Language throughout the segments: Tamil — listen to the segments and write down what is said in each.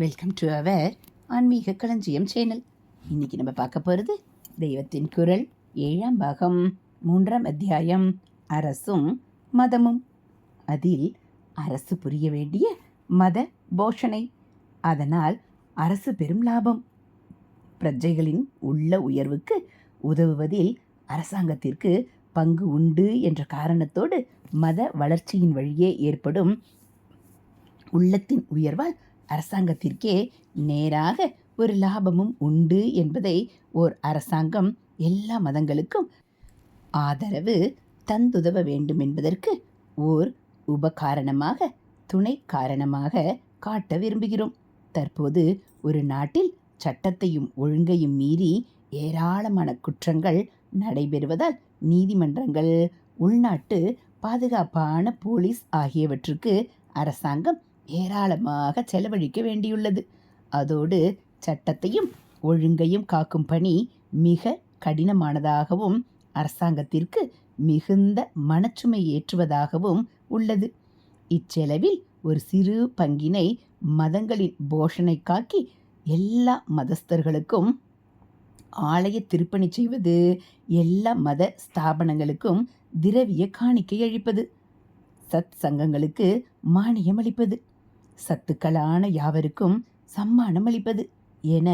வெல்கம் டு அவர் ஆன்மீக களஞ்சியம் சேனல். இன்னைக்கு நம்ம பார்க்க போகிறது தெய்வத்தின் குரல் ஏழாம் பாகம் மூன்றாம் அத்தியாயம் அரசும் மதமும். அதில் அரசு புரிய வேண்டிய மத போஷணை அதனால் அரசு பெரும் லாபம். பிரஜைகளின் உள்ள உயர்வுக்கு உதவுவதில் அரசாங்கத்திற்கு பங்கு உண்டு என்ற காரணத்தோடு மத வளர்ச்சியின் வழியே ஏற்படும் உள்ளத்தின் உயர்வால் அரசாங்கத்திற்கே நேராக ஒரு லாபமும் உண்டு என்பதை ஓர் அரசாங்கம் எல்லா மதங்களுக்கும் ஆதரவு தந்துதவ வேண்டும் என்பதற்கு ஓர் உபகாரணமாக துணை காரணமாக காட்ட விரும்புகிறோம். தற்போது ஒரு நாட்டில் சட்டத்தையும் ஒழுங்கையும் மீறி ஏராளமான குற்றங்கள் நடைபெறுவதால் நீதிமன்றங்கள் உள்நாட்டு பாதுகாப்பான போலீஸ் ஆகியவற்றுக்கு அரசாங்கம் ஏராளமாக செலவழிக்க வேண்டியுள்ளது. அதோடு சட்டத்தையும் ஒழுங்கையும் காக்கும் பணி மிக கடினமானதாகவும் அரசாங்கத்திற்கு மிகுந்த மனச்சுமை ஏற்றுவதாகவும் உள்ளது. இச்செலவில் ஒரு சிறு பங்கினை மதங்களின் போஷனை காக்கி எல்லா மதஸ்தர்களுக்கும் ஆலய திருப்பணி செய்வது எல்லா மத ஸ்தாபனங்களுக்கும் திரவிய காணிக்கை அழிப்பது சத் சங்கங்களுக்கு மானியம் அளிப்பது. சத்துக்களான யாவருக்கும் சம்மானம் அளிப்பது என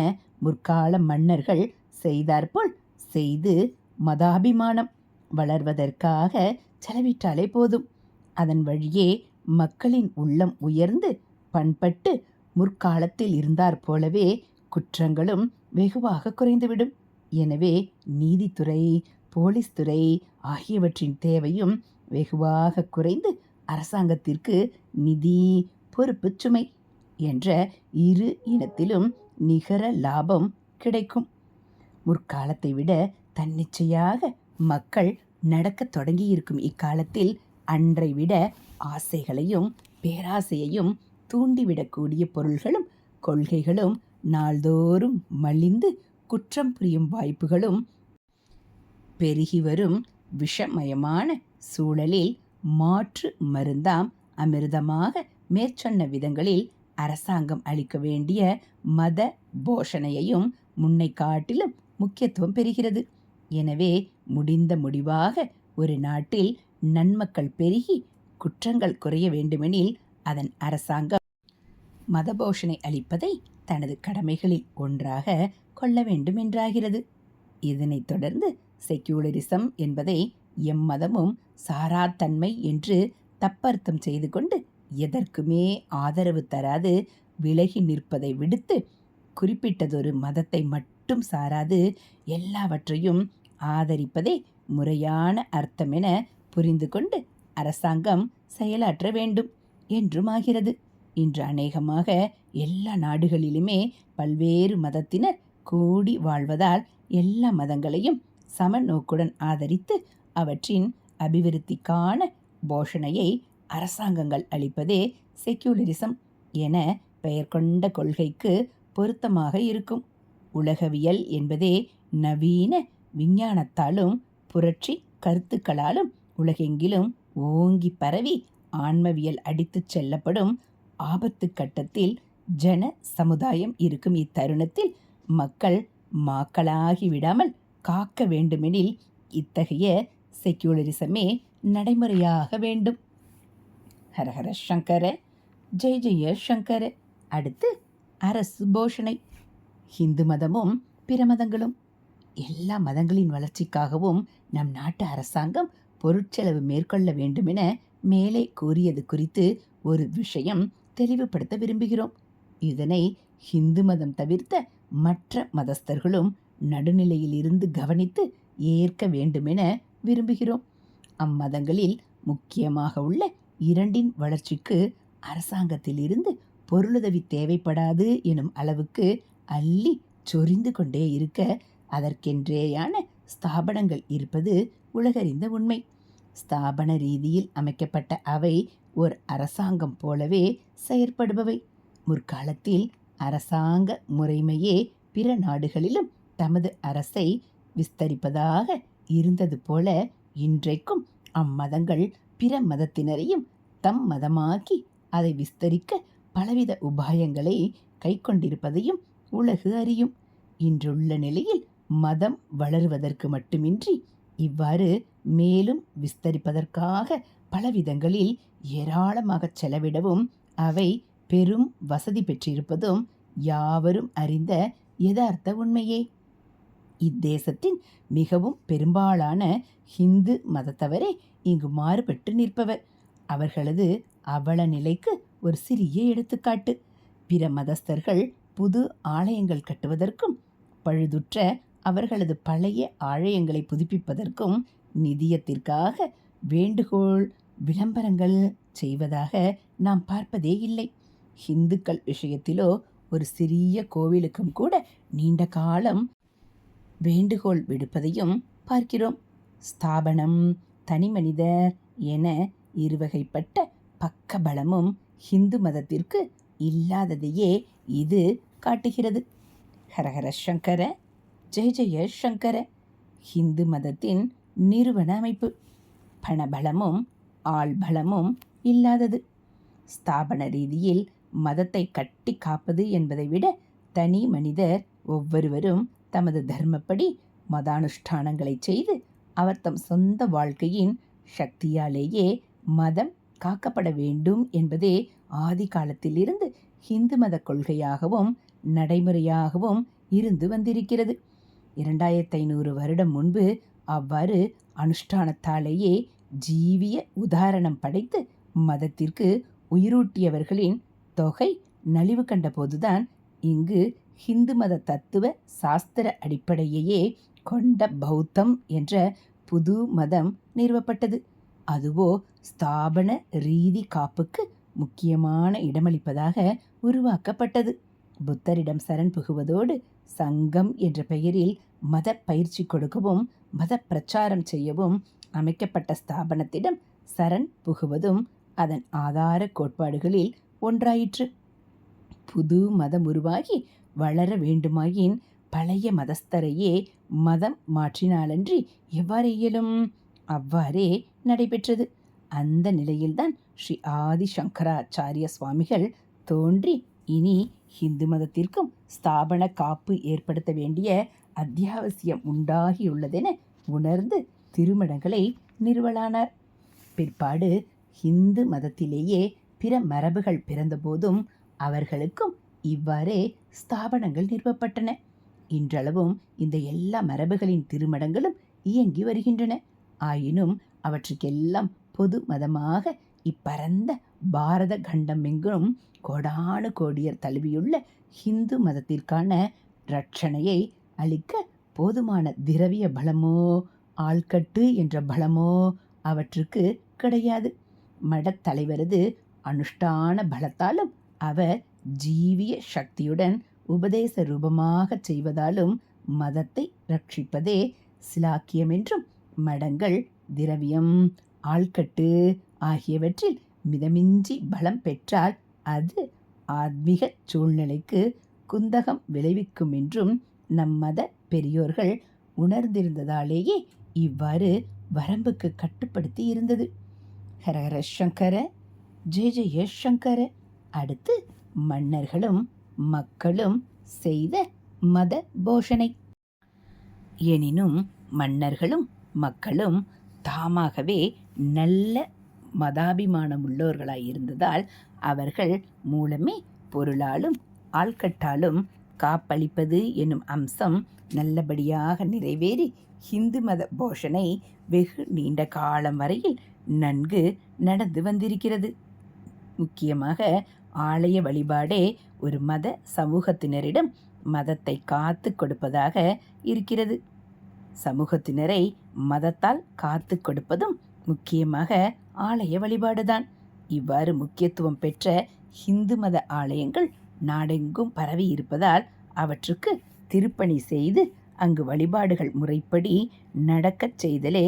முற்கால மன்னர்கள் செய்தாற்போல் செய்து மதாபிமானம் வளர்வதற்காக செலவிட்டாலே போதும். அதன் வழியே மக்களின் உள்ளம் உயர்ந்து பண்பட்டு முற்காலத்தில் இருந்தாற் போலவே குற்றங்களும் வெகுவாக குறைந்துவிடும். எனவே நீதித்துறை போலீஸ் துறை ஆகியவற்றின் தேவையும் வெகுவாக குறைந்து அரசாங்கத்திற்கு நிதி பொறுப்பு சுமை என்ற இரு இனத்திலும் நிகர லாபம் கிடைக்கும். முற்காலத்தை விட தன்னிச்சையாக மக்கள் நடக்கத் தொடங்கியிருக்கும் இக்காலத்தில் அன்றை விட ஆசைகளையும் பேராசையையும் தூண்டிவிடக்கூடிய பொருள்களும் கொள்கைகளும் நாள்தோறும் மலிந்து குற்றம் புரியும் வாய்ப்புகளும் பெருகி வரும் விஷமயமான சூழலில் மாற்று மருந்தாம் அமிர்தமாக மேற்சொன்ன விதங்களில் அரசாங்கம் அளிக்க வேண்டிய மத போஷணையையும் முன்னை காட்டிலும் முக்கியத்துவம் பெறுகிறது. எனவே முடிந்த முடிவாக ஒரு நாட்டில் நன்மக்கள் பெருகி குற்றங்கள் குறைய வேண்டுமெனில் அதன் அரசாங்கம் மதபோஷனை அளிப்பதை தனது கடமைகளில் ஒன்றாக கொள்ள வேண்டும் என்றாகிறது. இதனைத் தொடர்ந்து செக்யூலரிசம் என்பதை எம்மதமும் சாராத்தன்மை என்று தப்பர்த்தம் செய்து கொண்டு எதற்குமே ஆதரவு தராது. விலகி நிற்பதை விடுத்து குறிப்பிட்டதொரு மதத்தை மட்டும் சாராது. எல்லாவற்றையும் ஆதரிப்பதே முறையான அர்த்தம் என புரிந்து கொண்டு அரசாங்கம் செயலாற்ற வேண்டும் என்றுமாகிறது. இன்று அநேகமாக எல்லா நாடுகளிலுமே பல்வேறு மதத்தினர் கூடி வாழ்வதால் எல்லா மதங்களையும் சமநோக்குடன் ஆதரித்து அவற்றின் அபிவிருத்திக்கான போஷணையை அரசாங்கங்கள் அளிப்பதே செக்யூலரிசம் என பெயர் கொண்ட கொள்கைக்கு பொருத்தமாக இருக்கும். உலகவியல் என்பதே நவீன விஞ்ஞானத்தாலும் புரட்சி கருத்துக்களாலும் உலகெங்கிலும் ஓங்கி பரவி ஆன்மவியல் அடித்துச் செல்லப்படும் ஆபத்து கட்டத்தில் ஜன சமுதாயம் இருக்கும் இத்தருணத்தில் மக்கள் மாக்களாகி விடாமல் காக்க வேண்டுமெனில் இத்தகைய செக்யூலரிசமே நடைமுறையாக வேண்டும். ஹரஹர சங்கர ஜெய ஜெய சங்கர. அடுத்து அரசு போஷணை. ஹிந்து மதமும் பிற மதங்களும் எல்லா மதங்களின் வளர்ச்சிக்காகவும் நம் நாட்டு அரசாங்கம் பொருட்செலவு மேற்கொள்ள வேண்டுமென மேலே கூறியது குறித்து ஒரு விஷயம் தெளிவுபடுத்த விரும்புகிறோம். இதனை ஹிந்து மதம் தவிர்த்த மற்ற மதஸ்தர்களும் நடுநிலையில் இருந்து கவனித்து ஏற்க வேண்டுமென விரும்புகிறோம். அம்மதங்களில் முக்கியமாக உள்ள இரண்டின் வளர்ச்சிக்கு அரசாங்கத்திலிருந்து பொருளுதவி தேவைப்படாது எனும் அளவுக்கு அள்ளி சொரிந்து கொண்டே இருக்க அதற்கென்றேயான ஸ்தாபனங்கள் இருப்பது உலகறிந்த உண்மை. ஸ்தாபன ரீதியில் அமைக்கப்பட்ட அவை ஒரு அரசாங்கம் போலவே செயற்படுபவை. முற்காலத்தில் அரசாங்க முறைமையே பிற நாடுகளிலும் தமது அரசை விஸ்தரிப்பதாக இருந்தது போல இன்றைக்கும் அம்மதங்கள் பிற மதத்தினரையும் தம் மதமாக்கி அதை விஸ்தரிக்க பலவித உபாயங்களை கைக்கொண்டிருப்பதையும் உலகு அறியும். இன்றுள்ள நிலையில் மதம் வளருவதற்கு மட்டுமின்றி இவ்வாறு மேலும் விஸ்தரிப்பதற்காக பலவிதங்களில் ஏராளமாகச் செலவிடவும் அவை பெரும் வசதி பெற்றிருப்பதும் யாவரும் அறிந்த யதார்த்த உண்மையே. இத்தேசத்தின் மிகவும் பெரும்பாலான ஹிந்து மதத்தவரே இங்கு மாறுபட்டு நிற்பவர். அவர்களது அவல நிலைக்கு ஒரு சிறிய எடுத்துக்காட்டு. பிற மதஸ்தர்கள் புது ஆலயங்கள் கட்டுவதற்கும் பழுதுற்ற அவர்களது பழைய ஆலயங்களை புதுப்பிப்பதற்கும் நிதியத்திற்காக வேண்டுகோள் விளம்பரங்கள் செய்வதாக நாம் பார்ப்பதே இல்லை. இந்துக்கள் விஷயத்திலோ ஒரு சிறிய கோவிலுக்கும் கூட நீண்ட காலம் வேண்டுகோள் விடுப்பதையும் பார்க்கிறோம். ஸ்தாபனம் தனிமனிதர் என இருவகைப்பட்ட பக்க பலமும் ஹிந்து மதத்திற்கு இல்லாததையே இது காட்டுகிறது. ஹரஹர சங்கர ஜெய ஜெய சங்கர. ஹிந்து மதத்தின் நிறுவன அமைப்பு. பணபலமும் ஆள்பலமும் இல்லாதது. ஸ்தாபன ரீதியில் மதத்தை கட்டி காப்பது என்பதை விட தனி மனிதர் ஒவ்வொருவரும் தமது தர்மப்படி மதானுஷ்டானங்களை செய்து அவர் தம் சொந்த வாழ்க்கையின் சக்தியாலேயே மதம் காக்கப்பட வேண்டும் என்பதே ஆதி காலத்திலிருந்து ஹிந்து மத கொள்கையாகவும் நடைமுறையாகவும் இருந்து வந்திருக்கிறது. இரண்டாயிரத்தி ஐநூறு வருடம் முன்பு அவ்வாறு அனுஷ்டானத்தாலேயே ஜீவிய உதாரணம் படைத்து மதத்திற்கு உயிரூட்டியவர்களின் தொகை நலிவு கண்டபோதுதான் இங்கு ஹிந்து மத தத்துவ சாஸ்திர அடிப்படையையே கொண்ட பௌத்தம் என்ற புது மதம் நிறுவப்பட்டது. அதுவோ ஸ்தாபன ரீதி காப்புக்கு முக்கியமான இடமளிப்பதாக உருவாக்கப்பட்டது. புத்தரிடம் சரண் புகுவதோடு சங்கம் என்ற பெயரில் மத பயிற்சி கொடுக்கவும் மத பிரச்சாரம் செய்யவும் அமைக்கப்பட்ட ஸ்தாபனத்திடம் சரண் புகுவதும் அதன் ஆதார கோட்பாடுகளில் ஒன்றாயிற்று. புது மதம் உருவாகி வளர வேண்டுமாயின் பழைய மதஸ்தரையே மதம் மாற்றினாலன்றி எவ்வாறு இயலும்? அவ்வாறே நடைபெற்றது. அந்த நிலையில்தான் ஸ்ரீ ஆதி சங்கராச்சாரிய சுவாமிகள் தோன்றி இனி ஹிந்து மதத்திற்கும் ஸ்தாபன காப்பு ஏற்படுத்த வேண்டிய அத்தியாவசியம் உண்டாகியுள்ளதென உணர்ந்து திருமணங்களை நிறுவலானார். பிற்பாடு ஹிந்து மதத்திலேயே பிற மரபுகள் பிறந்தபோதும் அவர்களுக்கும் இவ்வாறே ஸ்தாபனங்கள் நிறுவப்பட்டன. இன்றளவும் இந்த எல்லா மரபுகளின் திருமணங்களும் இயங்கி வருகின்றன. ஆயினும் அவற்றுக்கெல்லாம் பொது மதமாக இப்பரந்த பாரத கண்டம் எங்கும் கோடானு கோடியர் தழுவியுள்ள ஹிந்து மதத்திற்கான ரட்சணையை அளிக்க போதுமான திரவிய பலமோ ஆள்கட்டு என்ற பலமோ அவற்றுக்கு கிடையாது. மடத்தலைவரது அனுஷ்டான பலத்தாலும் அவர் ஜீவிய சக்தியுடன் உபதேச ரூபமாக செய்வதாலும் மதத்தை ரட்சிப்பதே சிலாக்கியம் என்றும் மடங்கள் திரவியம். ஆள்கட்டு ஆகியவற்றில் மிதமின்றி பலம் பெற்றால் அது ஆத்மீக சூழ்நிலைக்கு குந்தகம் விளைவிக்கும் என்றும் நம் மத பெரியோர்கள் உணர்ந்திருந்ததாலேயே இவ்வாறு வரம்புக்கு கட்டுப்படுத்தி இருந்தது. ஹரஹர சங்கர ஜெய ஜெய சங்கர. அடுத்து மன்னர்களும் மக்களும் செய்த மத போஷனை. எனினும் மன்னர்களும் மக்களும் தாமாகவே நல்ல மதாபிமானம் உள்ளவர்களாய் இருந்ததால் அவர்கள் மூலமே பொருளாலும் ஆள்கட்டாலும் காப்பளிப்பது என்னும் அம்சம் நல்லபடியாக நிறைவேறி ஹிந்து மத போஷனை வெகு நீண்ட காலம் வரையில் நன்கு நடந்து வந்திருக்கிறது. முக்கியமாக ஆலய வழிபாடே ஒரு மத சமூகத்தினரிடம் மதத்தை காத்து கொடுப்பதாக இருக்கிறது. சமூகத்தினரை மதத்தால் காத்து கொடுப்பதும் முக்கியமாக ஆலய வழிபாடுதான். இவ்வாறு முக்கியத்துவம் பெற்ற ஹிந்து மத ஆலயங்கள் நாடெங்கும் பரவி இருப்பதால் அவற்றுக்கு திருப்பணி செய்து அங்கு வழிபாடுகள் முறைப்படி நடக்கச் செய்தலே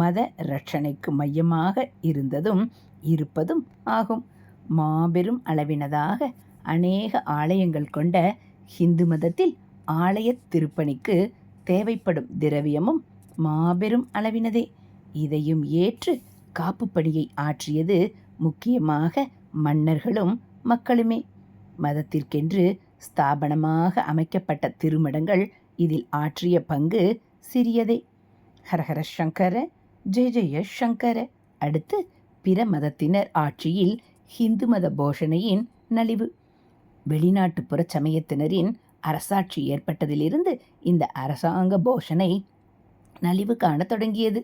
மத ரட்சணைக்கு மையமாக இருந்ததும் இருப்பதும் ஆகும். மாபெரும் அளவினதாக அநேக ஆலயங்கள் கொண்ட ஹிந்து மதத்தில் ஆலய திருப்பணிக்கு தேவைப்படும் திரவியமும் மாபெரும் அளவினதே. இதையும் ஏற்று காப்பு பணியை ஆற்றியது முக்கியமாக மன்னர்களும் மக்களுமே. மதத்திற்கென்று ஸ்தாபனமாக அமைக்கப்பட்ட திருமடங்கள் இதில் ஆற்றிய பங்கு சிறியதே. ஹரஹர சங்கர ஜெய ஜெய சங்கர. அடுத்து பிற மதத்தினர் ஆட்சியில் ஹிந்து மத போஷணையின் நலிவு. வெளிநாட்டுப்புற சமயத்தினரின் அரசாட்சி ஏற்பட்டதிலிருந்து இந்த அரசாங்க போஷணை நலிவு காண தொடங்கியது.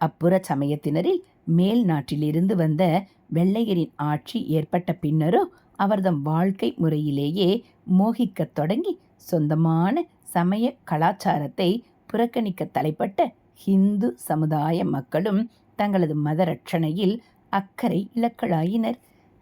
அப்புற சமயத்தினரில் மேல் நாட்டிலிருந்து வந்த வெள்ளையரின் ஆட்சி ஏற்பட்ட பின்னரோ அவர்தம் வாழ்க்கை முறையிலேயே மோகிக்கத் தொடங்கி சொந்தமான சமய கலாச்சாரத்தை புறக்கணிக்க தலைப்பட்ட ஹிந்து சமுதாய மக்களும் தங்களது மத ரட்சணையில் அக்கறை இலக்களாயினர்